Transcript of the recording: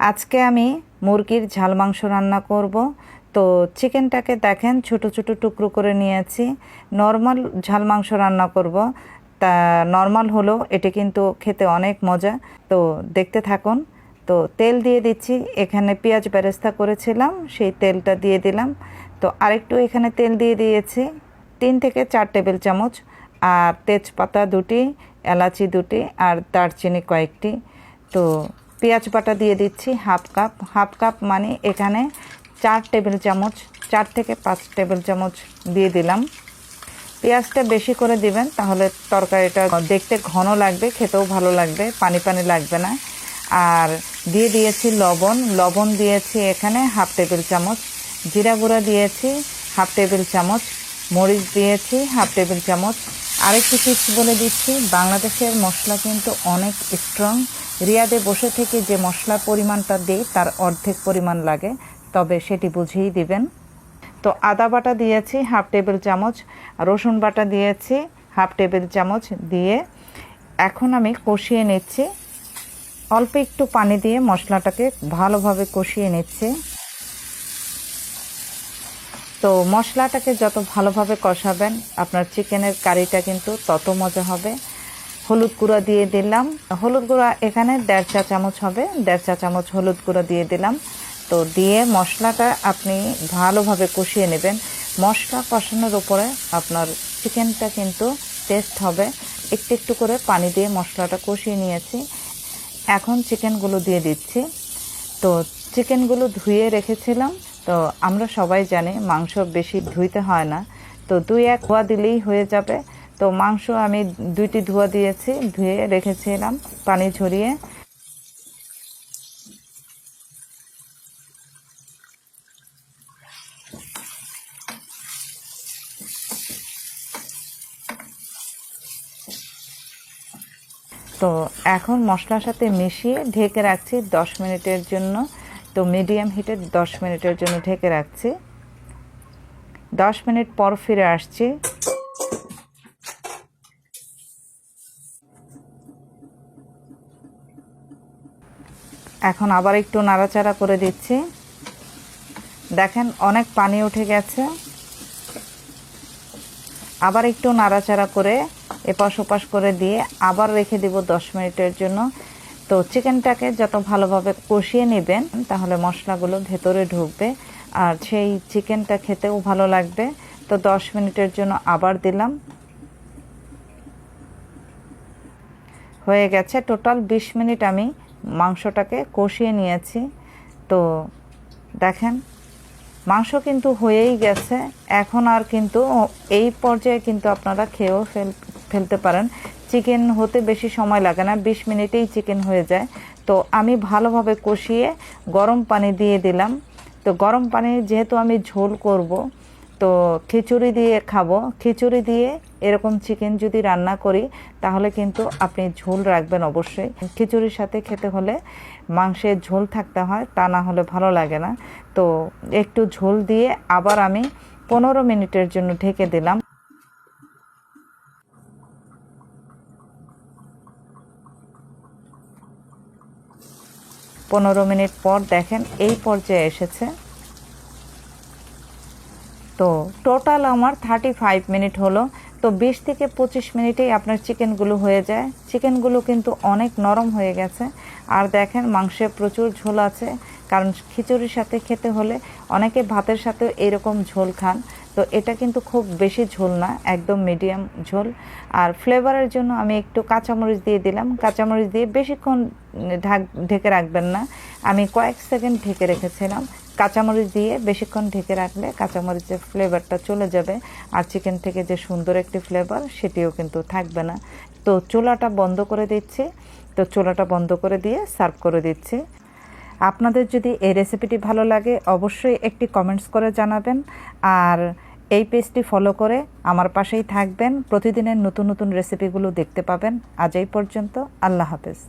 আজকে আমি মুরগির ঝাল মাংস রান্না করব। তো চিকেনটাকে দেখেন, ছোট ছোট টুকরো করে নিয়েছি। নর্মাল ঝাল মাংস রান্না করব। তা নর্মাল হলো, এটি কিন্তু খেতে অনেক মজা। তো দেখতে থাকুন। তো তেল দিয়ে দিচ্ছি। এখানে পেঁয়াজ বেরেস্তা করেছিলাম, সেই তেলটা দিয়ে দিলাম। তো আরেকটু এখানে তেল দিয়ে দিয়েছি, তিন থেকে চার টেবিল চামচ। আর তেজপাতা দুটি, এলাচি দুটি, আর দারচিনি কয়েকটি। তো পেঁয়াজ বাটা দিয়ে দিচ্ছি, হাফ কাপ। হাফ কাপ মানে এখানে চার টেবিল চামচ, চার থেকে পাঁচ টেবিল চামচ দিয়ে দিলাম। পেঁয়াজটা বেশি করে দিবেন, তাহলে তরকারিটা দেখতে ঘন লাগবে, খেতেও ভালো লাগবে, পানি পানি লাগবে না। আর দিয়ে দিয়েছি লবণ। লবণ দিয়েছি এখানে হাফ টেবিল চামচ, জিরা গুঁড়া দিয়েছি হাফ টেবিল চামচ, মরিচ দিয়েছি হাফ টেবিল চামচ আরেকটি টিপস বলে দিচ্ছি, বাংলাদেশের মশলা কিন্তু অনেক স্ট্রং রিয়াদে বসে থেকে যে মশলার পরিমাণটা দিই, তার অর্ধেক পরিমাণ লাগে, তবে সেটি বুঝিয়েই দিবেন। তো আদা বাটা দিয়েছি, হাফ টেবিল চামচ, রসুন বাটা দিয়েছি, হাফ টেবিল চামচ দিয়ে। এখন আমি কষিয়ে নিচ্ছি। অল্প একটু পানি দিয়ে মশলাটাকে ভালোভাবে কষিয়ে নিচ্ছি। তো মশলাটাকে যত ভালোভাবে কষাবেন, আপনার চিকেনের কারিটা কিন্তু তত মজা হবে। হলুদ গুঁড়া দিয়ে দিলাম। হলুদ গুঁড়া এখানে দেড় চা চামচ হবে। দেড় চা চামচ হলুদ গুঁড়া দিয়ে দিলাম। তো দিয়ে মশলাটা আপনি ভালোভাবে কষিয়ে নেবেন। মশলা কষানোর উপরে আপনার চিকেনটা কিন্তু টেস্ট হবে। একটু একটু করে পানি দিয়ে মশলাটা কষিয়ে নিয়েছি। এখন চিকেনগুলো দিয়ে দিচ্ছি। তো চিকেনগুলো ধুয়ে রেখেছিলাম। তো আমরা সবাই জানি মাংস বেশি ধুইতে হয় না। তো দুই এক ধোয়া দিলেই হয়ে যাবে। তো মাংস আমি দুইটি ধোয়া দিয়েছি, ধুয়ে রেখেছিলাম পানি ঝরিয়ে। তো এখন মশলার সাথে মিশিয়ে ঢেকে রাখছি দশ মিনিটের জন্য। তো মিডিয়াম হিটে দশ মিনিটের জন্য ঢেকে রাখছি। দশ মিনিট পর ফিরে আসছি। এখন আবার একটু নাড়াচাড়া করে দিচ্ছি। দেখেন অনেক পানি উঠে গেছে। আবার একটু নাড়াচাড়া করে এপাশ ওপাশ করে দিয়ে আবার রেখে দিব দশ মিনিটের জন্য। তো চিকেনটাকে যত ভালোভাবে কষিয়ে নেবেন, তাহলে মশলাগুলো ভেতরে ঢুকবে। আর সেই চিকেনটা খেতেও ভালো লাগবে। তো দশ মিনিটের জন্য আবার দিলাম। হয়ে গেছে। টোটাল বিশ মিনিট আমি মাংসটাকে কষিয়ে নিয়েছি। তো দেখেন, মাংস কিন্তু হয়েই গেছে। এখন আর কিন্তু এই পর্যায়ে কিন্তু আপনারা খেয়েও ফেল, ফেলতে পারেন। চিকেন হতে বেশি সময় লাগে না, বিশ মিনিটেই চিকেন হয়ে যায়। তো আমি ভালোভাবে কষিয়ে গরম পানি দিয়ে দিলাম। তো গরম পানি যেহেতু আমি ঝোল করব, তো খিচুড়ি দিয়ে খাব। খিচুড়ি দিয়ে এরকম চিকেন যদি রান্না করি, তাহলে কিন্তু আপনি ঝোল রাখবেন অবশ্যই। খিচুড়ির সাথে খেতে হলে মাংসের ঝোল থাকতে হয়, তা না হলে ভালো লাগে না। তো একটু ঝোল দিয়ে আবার আমি পনেরো মিনিটের জন্য ঢেকে দিলাম। পনেরো মিনিট পর দেখেন এই পর্যায়ে এসেছে। তো টোটাল আমার থার্টি ফাইভ মিনিট হলো। তো বিশ থেকে পঁচিশ মিনিটেই আপনার চিকেনগুলো হয়ে যায়। চিকেনগুলো কিন্তু অনেক নরম হয়ে গেছে। আর দেখেন, মাংসে প্রচুর ঝোল আছে। কারণ খিচুড়ির সাথে খেতে হলে অনেকে ভাতের সাথেও এরকম ঝোল খান। তো এটা কিন্তু খুব বেশি ঝোল না, একদম মিডিয়াম ঝোল। আর ফ্লেভারের জন্য আমি একটু কাঁচামরিচ দিয়ে দিলাম। কাঁচামরিচ দিয়ে বেশিক্ষণ ঢাক ঢেকে রাখবেন না। আমি কয়েক সেকেন্ড ঢেকে রেখেছিলাম। কাঁচামরিচ দিয়ে বেশিক্ষণ ঢেকে রাখলে কাঁচামরিচের ফ্লেভারটা চলে যাবে আর চিকেন থেকে যে সুন্দর একটি ফ্লেভার সেটিও কিন্তু থাকবে না। তো চুলাটা বন্ধ করে দিচ্ছি। তো চুলাটা বন্ধ করে দিয়ে সার্ভ করে দিচ্ছি। আপনাদের যদি এই রেসিপিটি ভালো লাগে, অবশ্যই একটি কমেন্টস করে জানাবেন। আর এই পেজটি ফলো করে আমার পাশেই থাকবেন। প্রতিদিনের নতুন নতুন রেসিপিগুলো দেখতে পাবেন। আজ এই পর্যন্ত, আল্লাহ হাফেজ।